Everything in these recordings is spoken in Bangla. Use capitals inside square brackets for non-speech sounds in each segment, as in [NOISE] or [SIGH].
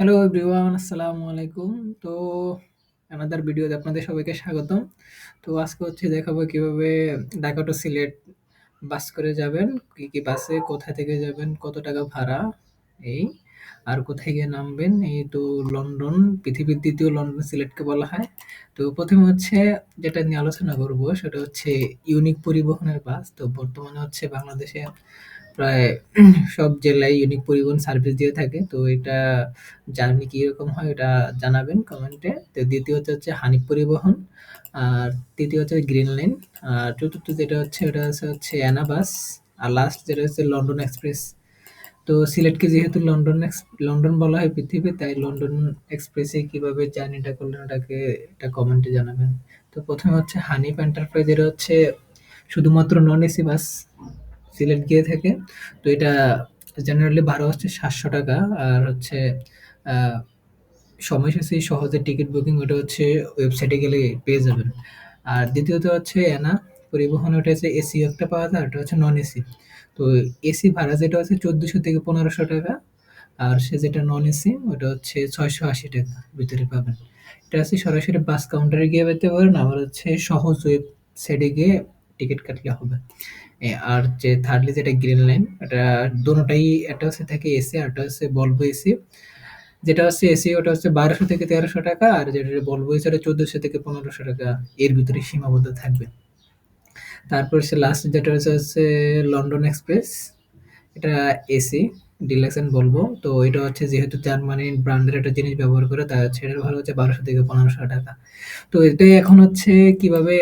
হ্যালো এভরিওয়ান আসসালামু আলাইকুম। তো অ্যানাদার ভিডিওতে আপনাদের সবাইকে স্বাগতম। তো আজকে হচ্ছে দেখাবো কীভাবে ঢাকা টু সিলেট বাস করে যাবেন, কি কি বাসে কোথা থেকে যাবেন, কত টাকা ভাড়া, এই, আর কোথায় গিয়ে নামবেন, এই তো লন্ডন, পৃথিবীর দ্বিতীয় লন্ডন সিলেটকে বলা হয়। তো প্রথমে হচ্ছে যেটা নিয়ে আলোচনা করব, সেটা হচ্ছে ইউনিক পরিবহনের বাস তো বর্তমানে হচ্ছে বাংলাদেশে প্রায় [CLEARS THROAT] সব জেলায় ইউনিক পরিবহন সার্ভিস দিয়ে থাকে। তো এটা জার্নি কীরকম হয় এটা জানাবেন কমেন্টে তো দ্বিতীয়ত হচ্ছে হানিফ পরিবহন। আর তৃতীয় হচ্ছে গ্রিন লাইন আর চতুর্থ যেটা হচ্ছে ওটা হচ্ছে হচ্ছে অ্যানা বাস আর লাস্ট যেটা হচ্ছে লন্ডন এক্সপ্রেস তো সিলেটকে যেহেতু লন্ডন এক্স লন্ডন বলা হয় পৃথিবী তাই লন্ডন এক্সপ্রেসে কীভাবে জার্নিটা করলেন ওটাকে এটা কমেন্টে জানাবেন। তো প্রথমে হচ্ছে হানিফ এন্টারপ্রাইজ এটা হচ্ছে শুধুমাত্র নন এসি বাস সিলেট গিয়ে থাকে তো এটা জেনারেলি ভাড়া হচ্ছে সাতশো টাকা আর হচ্ছে আহ, সময়সূচি সহজে টিকিট বুকিং ওটা হচ্ছে ওয়েবসাইটে গেলে পেয়ে যাবেন। আর দ্বিতীয়ত হচ্ছে এনা পরিবহন ওটা হচ্ছে এসি একটা পাওয়া যায় ওটা হচ্ছে নন এসি তো এসি ভাড়া যেটা হচ্ছে চোদ্দোশো থেকে পনেরোশো টাকা আর সে যেটা নন এসি ওটা হচ্ছে ছয়শো আশি টাকা ভিতরে পাবেন। এটা হচ্ছে সরাসরি বাস কাউন্টারে গিয়ে পেতে পারেন আবার হচ্ছে সহজ ওয়েবসাইটে গিয়ে টিকিট কাটলে হবে। আর যে থার্ডলি যেটা গ্রিন লাইন এটা দোনোটাই একটা হচ্ছে থাকে এসি আর একটা হচ্ছে বলব এসি যেটা হচ্ছে এসি ওটা হচ্ছে বারোশো থেকে তেরোশো টাকা, আর যেটা বলব এসি ওটা চোদ্দোশো থেকে পনেরোশো টাকা। এর ভিতরে সীমাবদ্ধ থাকবে। তারপর সে লাস্ট যেটা হচ্ছে হচ্ছে লন্ডন এক্সপ্রেস এটা এসি ডিলাক্স এন্ড বলব তো এটা হচ্ছে যেহেতু জার্মানি ব্র্যান্ডের একটা জিনিস ব্যবহার করে তার হচ্ছে ভালো হচ্ছে বারোশো থেকে পনেরোশো টাকা। তো এটাই এখন হচ্ছে কীভাবে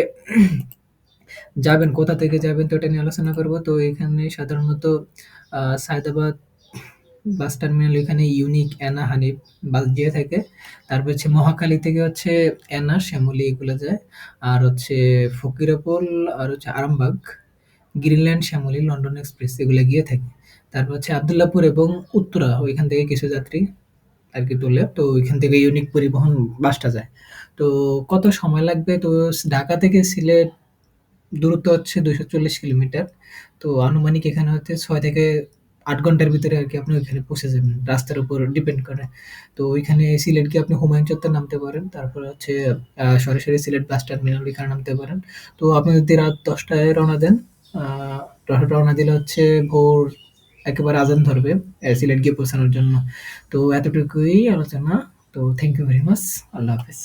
যাবেন, কোথা থেকে যাবেন তো এটা নিয়ে আলোচনা করব। তো এখানে সাধারণত সায়দাবাদ বাস টার্মিনাল এখানে ইউনিক অ্যানা হানিফ বাস দিয়ে থাকে। তারপর হচ্ছে মহাখালী থেকে হচ্ছে অ্যানা, শ্যামলী এগুলো যায়। আর হচ্ছে ফকিরাপুল আর হচ্ছে Arambagh, Greenland, Shyamoli, London express এগুলো গিয়ে থাকে। তারপর হচ্ছে আবদুল্লাপুর এবং উত্তরা, ওইখান থেকে কিছু যাত্রী আর কি তোলে তো ওইখান থেকে ইউনিক পরিবহন বাসটা যায়। তো কত সময় লাগবে? তো ঢাকা থেকে সিলেট দূরত্ব হচ্ছে দুশো চল্লিশ কিলোমিটার। তো আনুমানিক এখানে হচ্ছে ছয় থেকে আট ঘণ্টার ভিতরে আর কি আপনি ওইখানে পৌঁছে যাবেন, রাস্তার উপর ডিপেন্ড করে। তো ওইখানে সিলেট গিয়ে আপনি হুমায়ুন চত্বর নামতে পারেন, তারপর হচ্ছে সরাসরি সিলেট বাস টার্মিনাল ওইখানে নামতে পারেন। তো আপনি যদি রাত দশটায় রওনা দেন রওনা দিলে হচ্ছে ভোর একেবারে আজান ধরবে সিলেট গিয়ে পৌঁছানোর জন্য। তো এতটুকুই আলোচনা। তো থ্যাংক ইউ ভেরি মাচ আল্লাহ হাফেজ।